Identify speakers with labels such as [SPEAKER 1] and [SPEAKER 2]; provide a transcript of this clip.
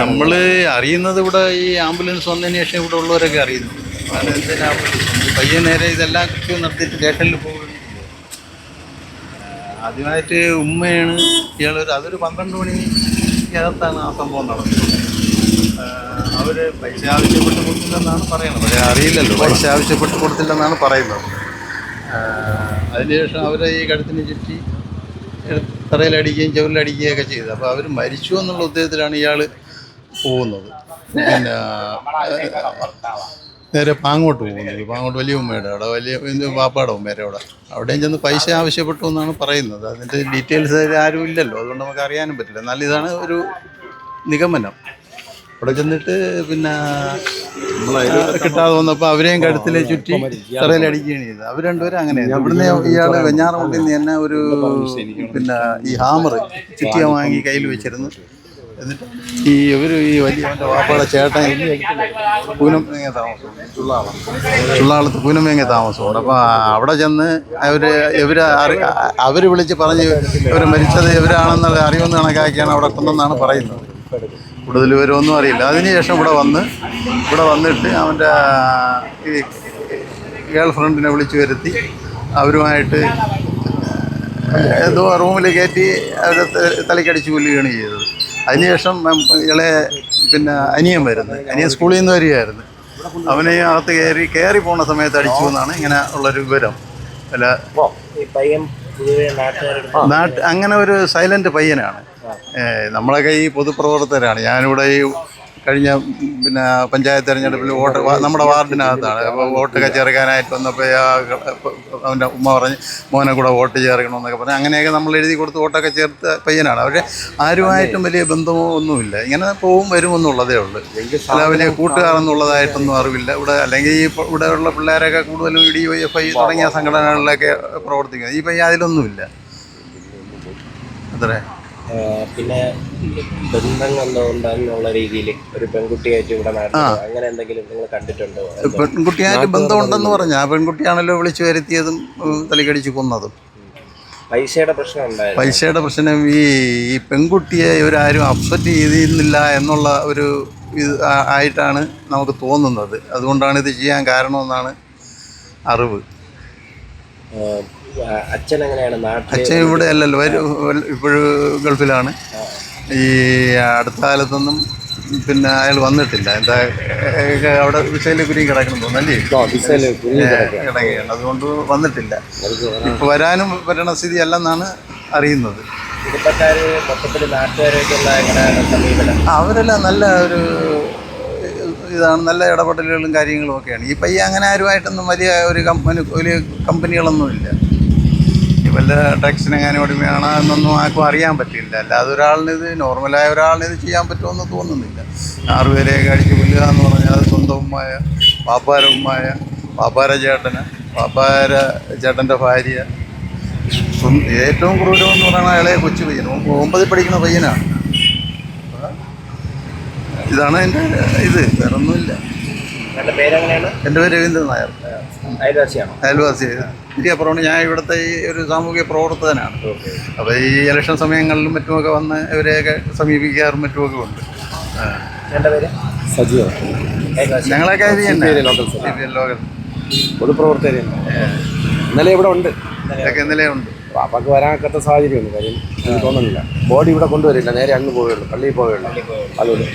[SPEAKER 1] നമ്മൾ അറിയുന്നത് ഇവിടെ ഈ ആംബുലൻസ് വന്നതിന് ശേഷം ഇവിടെ ഉള്ളവരൊക്കെ അറിയുന്നു. കാരണം എന്തിനാ ആംബുലൻസ് വന്നത്? നേരെ ഇതെല്ലാം കൃത്യം നടത്തിയിട്ട് സ്റ്റേഷനിൽ പോകുന്നില്ല ആദ്യമായിട്ട് ഉമ്മയാണ് ഇയാളൊരു അതൊരു പന്ത്രണ്ട് മണിക്കകത്താണ് ആ സംഭവം നടന്നത്. അവർ പൈസ ആവശ്യപ്പെട്ട് കൊടുത്തില്ലെന്നാണ് പറയുന്നത്. പക്ഷേ അറിയില്ലല്ലോ. പൈസ ആവശ്യപ്പെട്ട് കൊടുത്തില്ലെന്നാണ് പറയുന്നത്. അതിനുശേഷം അവരെ ഈ കഴുത്തിന് ചുറ്റി എടുത്ത് തറയിലടിക്കുകയും ചുവരിലടിക്കുകയും ഒക്കെ ചെയ്തത്. അപ്പോൾ അവർ മരിച്ചു എന്നുള്ള ഉദ്ദേശത്തിലാണ് ഇയാൾ പോകുന്നത്. പിന്നെ നേരെ പാങ്ങോട്ട് പോകുന്നത്. പാങ്ങോട്ട് വലിയ ഉമ്മയുടെ അവിടെ വലിയ പാപ്പാടെ ഉമ്മയുടെ അവിടെ. അവിടെയും ചെന്ന് പൈസ ആവശ്യപ്പെട്ടു എന്നാണ് പറയുന്നത്. അതിന്റെ ഡീറ്റെയിൽസ് ആരും ഇല്ലല്ലോ. അതുകൊണ്ട് നമുക്ക് അറിയാനും പറ്റില്ല. എന്നാൽ ഇതാണ് ഒരു നിഗമനം. അവിടെ ചെന്നിട്ട് പിന്നെ കിട്ടാതെ വന്നപ്പോൾ അവരെയും കഴുത്തിലെ ചുറ്റി തറയിലടിക്കുകയാണ് ചെയ്തത്. അവർ രണ്ടുപേരും അങ്ങനെ അവിടുന്ന് ഇയാൾ വെഞ്ഞാറമുട്ടിൽ നിന്ന് തന്നെ ഒരു പിന്നെ ഈ ഹാമർ ചുറ്റിയ വാങ്ങി കയ്യിൽ വെച്ചിരുന്നു. എന്നിട്ട് ഈ ഇവർ ഈ വലിയ അവന്റെ വാപ്പയുടെ ചേട്ടൻ പൂനമേങ്ങ താമസം? ചുള്ളാളത്ത് പൂനമേങ്ങ താമസമുണ്ട് അപ്പോൾ അവിടെ ചെന്ന് അവർ ഇവർ അവർ വിളിച്ച് പറഞ്ഞ് ഇവർ മരിച്ചത് ഇവരാണെന്നുള്ള അറിവെന്ന് കണക്കാക്കിയാണ് അവിടെ കൊണ്ടെന്നാണ് പറയുന്നത്. കൂടുതൽ വിവരമൊന്നും അറിയില്ല. അതിനുശേഷം ഇവിടെ വന്ന് ഇവിടെ വന്നിട്ട് അവന്റെ ഈ ഗേൾ ഫ്രണ്ടിനെ വിളിച്ചു വരുത്തി അവരുമായിട്ട് എന്തോ റൂമിൽ കയറ്റി അവരെ തലയ്ക്കടിച്ച് കൊല്ലുകയാണ് ചെയ്തത്. അതിനുശേഷം ഇളയ പിന്നെ അനിയൻ വരുന്നത് അനിയൻ സ്കൂളിൽ നിന്ന് വരികയായിരുന്നു. അവനെ അകത്ത് കയറി കയറി പോണ സമയത്ത് അടിച്ചു എന്നാണ് ഇങ്ങനെ ഉള്ളൊരു വിവരം. അല്ല
[SPEAKER 2] പയ്യൻ
[SPEAKER 1] നാട്ട് അങ്ങനെ ഒരു സൈലന്റ് പയ്യനാണ്. നമ്മളൊക്കെ ഈ പൊതുപ്രവർത്തകരാണ്. ഞാനിവിടെ ഈ കഴിഞ്ഞ പിന്നെ പഞ്ചായത്ത് തെരഞ്ഞെടുപ്പിൽ വോട്ട് നമ്മുടെ വാർഡിനകത്താണ്. അപ്പോൾ വോട്ടൊക്കെ ചേർക്കാനായിട്ട് വന്നപ്പോൾ ആ അവന്റെ ഉമ്മ പറഞ്ഞ് മോനെ കൂടെ വോട്ട് ചേർക്കണമെന്നൊക്കെ പറഞ്ഞ്. അങ്ങനെയൊക്കെ നമ്മൾ എഴുതി കൊടുത്ത് വോട്ടൊക്കെ ചേർത്ത പയ്യനാണ്. പക്ഷേ ആരുമായിട്ടും വലിയ ബന്ധമോ ഒന്നുമില്ല. ഇങ്ങനെ പോവും വരും എന്നുള്ളതേ ഉള്ളൂ. അല്ല വലിയ കൂട്ടുകാരെന്നുള്ളതായിട്ടൊന്നും അറിവില്ല. ഇവിടെ അല്ലെങ്കിൽ ഈ ഇവിടെ ഉള്ള പിള്ളേരൊക്കെ കൂടുതലും E D Y F I തുടങ്ങിയ സംഘടനകളിലൊക്കെ പ്രവർത്തിക്കുന്നത്. ഈ പയ്യ അതിലൊന്നുമില്ല അത്രേ.
[SPEAKER 2] പിന്നെ ബന്ധങ്ങൾ ഉണ്ടെന്നുള്ള രീതിയിൽ ഒരു പെൺകുട്ടിയായിട്ട് ഇവിടെ അങ്ങനെ എന്തെങ്കിലും നിങ്ങൾ കണ്ടിട്ടുണ്ടോ?
[SPEAKER 1] പെൺകുട്ടിയായിട്ട് ബന്ധമുണ്ടെന്ന് പറഞ്ഞു. ആ പെൺകുട്ടിയാണല്ലോ വിളിച്ചു വരുത്തിയതും തലക്കടിച്ച് കൊന്നതും.
[SPEAKER 2] പൈസയുടെ പ്രശ്നം ഉണ്ടായിരുന്നു.
[SPEAKER 1] പൈസയുടെ പ്രശ്നം ഈ ഈ പെൺകുട്ടിയെ ഇവരാരും അപ്സെറ്റ് ചെയ്തിരുന്നില്ല എന്നുള്ള ഒരു ഇത് ആയിട്ടാണ് നമുക്ക് തോന്നുന്നത്. അതുകൊണ്ടാണ് ഇത് ചെയ്യാൻ കാരണമെന്നാണ് അറിവ്.
[SPEAKER 2] അച്ഛൻ എങ്ങനെയാണ് നാട്ടിൽ
[SPEAKER 1] അച്ഛൻ ഇവിടെ അല്ലല്ലോ ഇപ്പോഴും ഗൾഫിലാണ്. ഈ അടുത്ത കാലത്തൊന്നും പിന്നെ അയാൾ വന്നിട്ടില്ല. എന്താ അവിടെ വിസയിൽ കുരുങ്ങി കിടക്കണം തോന്നല്ലേ കിടക്കുകയാണ്. അതുകൊണ്ട് വന്നിട്ടില്ല. ഇപ്പൊ വരാനും പറ്റണ സ്ഥിതി അല്ലെന്നാണ് അറിയുന്നത്. അവരെല്ലാം നല്ല ഒരു ഇതാണ് നല്ല ഇടപെടലുകളും കാര്യങ്ങളും ഒക്കെയാണ്. ഈ പയ്യ അങ്ങനെ ആരുമായിട്ടൊന്നും വലിയ ഒരു കമ്പനി വലിയ കമ്പനികളൊന്നുമില്ല. ഈ ടാക്സിന് എങ്ങനെ അടിമയാണ് എന്നൊന്നും ആർക്കും അറിയാൻ പറ്റില്ല അല്ലാതെ ഒരാളിന് ഇത് നോർമലായ ഒരാളിന് ഇത് ചെയ്യാൻ പറ്റുമെന്ന് തോന്നുന്നില്ല. ആറുപേരെയൊക്കെ അടിച്ച് കൊല്ലുക എന്ന് പറഞ്ഞാൽ അത് സ്വന്തവുമായ പാപ്പാരവുമായ പാപ്പാര ചേട്ടന് പാപ്പാര ചേട്ടന്റെ ഭാര്യ. ഏറ്റവും ക്രൂരമെന്ന് പറയുന്നത് അയാളെ കൊച്ചു പയ്യൻ. ഒമ്പതിൽ പഠിക്കുന്ന പയ്യനാണ്. ഇതാണ് എന്റെ ഇത്. വേറെ ഒന്നുമില്ല എന്റെ പേര് രവീന്ദ്രൻ നായർ.
[SPEAKER 2] അയൽവാസിയാണോ?
[SPEAKER 1] അയൽവാസി. ഇതിയപ്പുറമാണ് ഞാൻ ഇവിടുത്തെ ഈ ഒരു സാമൂഹിക പ്രവർത്തകനാണ്. അപ്പോൾ ഈ ഇലക്ഷൻ സമയങ്ങളിലും മറ്റുമൊക്കെ വന്ന് ഇവരെയൊക്കെ സമീപിക്കാറും മറ്റുമൊക്കെ ഉണ്ട്.
[SPEAKER 2] എന്റെ പേര്?
[SPEAKER 3] സജീവ
[SPEAKER 1] ഞങ്ങളൊക്കെ ഇത് തന്നെ.
[SPEAKER 3] ലോക്കൽ പൊതുപ്രവർത്തകർ ഇന്നലെ ഇവിടെ ഉണ്ട്.
[SPEAKER 1] ഇതൊക്കെ ഇന്നലെ ഉണ്ട്.
[SPEAKER 3] പാപ്പാക്ക് വരാനൊക്കത്ത സാഹചര്യമുണ്ട് കാര്യം എനിക്ക് തോന്നുന്നില്ല. ബോഡി ഇവിടെ കൊണ്ടുവരില്ല. നേരെ അങ്ങ് പോവുകയുള്ളൂ. പള്ളിയിൽ പോവുകയുള്ളൂ. അതുകൊണ്ട്